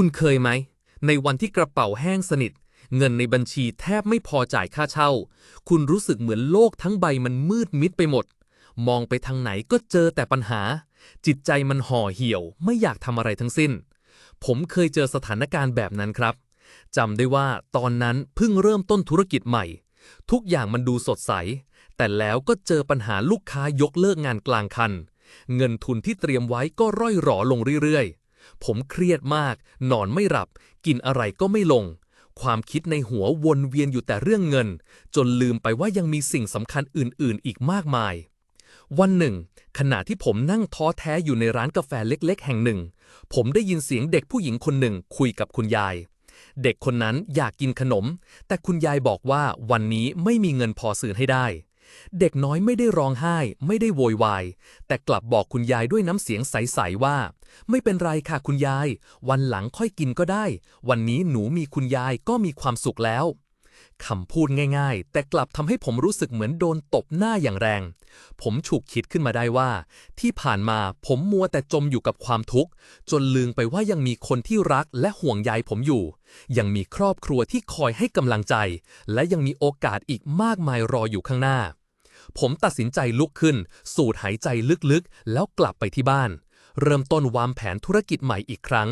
คุณเคยไหม ในวันที่กระเป๋าแห้งสนิท เงินในบัญชีแทบไม่พอจ่ายค่าเช่า คุณรู้สึกเหมือนโลกทั้งใบมันมืดมิดไปหมด มองไปทางไหนก็เจอแต่ปัญหา จิตใจมันห่อเหี่ยว ไม่อยากทำอะไรทั้งสิ้น ผมเคยเจอสถานการณ์แบบนั้นครับจำได้ว่าตอนนั้นเพิ่งเริ่มต้นธุรกิจใหม่ ทุกอย่างมันดูสดใส แต่แล้วก็เจอปัญหาลูกค้ายกเลิกงานกลางคัน เงินทุนที่เตรียมไว้ก็ร่อยหรอลงเรื่อยๆ ผมเครียดมาก นอนไม่หลับ กินอะไรก็ไม่ลง ความคิดในหัววนเวียนอยู่แต่เรื่องเงิน จนลืมไปว่ายังมีสิ่งสำคัญอื่น ๆ อีกมากมาย วันหนึ่ง ขณะที่ผมนั่งท้อแท้อยู่ในร้านกาแฟเล็ก ๆ แห่งหนึ่ง ผมได้ยินเสียงเด็กผู้หญิงคนหนึ่งคุยกับคุณยาย เด็กคนนั้นอยากกินขนม แต่คุณยายบอกว่าวันนี้ไม่มีเงินพอซื้อให้ได้ เด็กน้อยไม่ได้ร้องไห้ ไม่ได้โวยวาย แต่กลับบอกคุณยายด้วยน้ำเสียงใส ๆ ว่า ไม่เป็นไรค่ะคุณยาย วันหลังค่อยกินก็ได้ วันนี้หนูมีคุณยายก็มีความสุขแล้วคำพูดง่าย ๆ แต่กลับทำให้ผมรู้สึกเหมือนโดนตบหน้าอย่างแรง ผมฉุกคิดขึ้นมาได้ว่า ที่ผ่านมาผมมัวแต่จมอยู่กับความทุกข์ จนลืมไปว่ายังมีคนที่รักและห่วงใยผมอยู่ ยังมีครอบครัวที่คอยให้กำลังใจ และยังมีโอกาสอีกมากมายรออยู่ข้างหน้า ผมตัดสินใจลุกขึ้น สูดหายใจลึกๆ แล้วกลับไปที่บ้าน เริ่มต้นวางแผนธุรกิจใหม่อีกครั้ง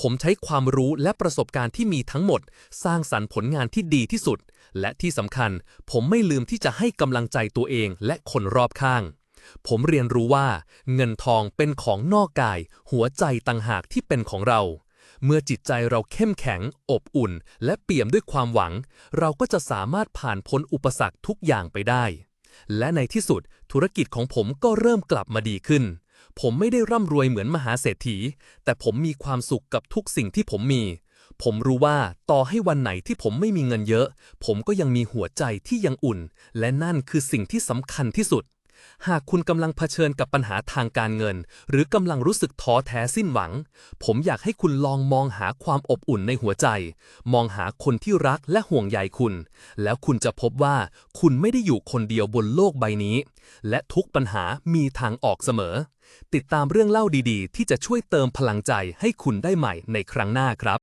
ผมใช้ความรู้และประสบการณ์ที่มีทั้งหมด สร้างสรรค์ผลงานที่ดีที่สุด และที่สำคัญ ผมไม่ลืมที่จะให้กำลังใจตัวเองและคนรอบข้าง ผมเรียนรู้ว่า เงินทองเป็นของนอกกาย หัวใจต่างหากที่เป็นของเราเมื่อจิตใจเราเข้มแข็ง อบอุ่น และเปี่ยมด้วยความหวัง เราก็จะสามารถผ่านพ้นอุปสรรคทุกอย่างไปได้ และในที่สุดธุรกิจของผมก็เริ่มกลับมาดีขึ้น ผมไม่ได้ร่ำรวยเหมือนมหาเศรษฐี แต่ผมมีความสุขกับทุกสิ่งที่ผมมี ผมรู้ว่าต่อให้วันไหนที่ผมไม่มีเงินเยอะ ผมก็ยังมีหัวใจที่ยังอุ่น และนั่นคือสิ่งที่สำคัญที่สุด หากคุณกำลังเผชิญกับปัญหาทางการเงิน หรือกำลังรู้สึกท้อแท้สิ้นหวัง ผมอยากให้คุณลองมองหาความอบอุ่นในหัวใจ มองหาคนที่รักและห่วงใยคุณ แล้วคุณจะพบว่าคุณไม่ได้อยู่คนเดียวบนโลกใบนี้ และทุกปัญหามีทางออกเสมอ ติดตามเรื่องเล่าดีๆ ที่จะช่วยเติมพลังใจให้คุณได้ใหม่ในครั้งหน้าครับ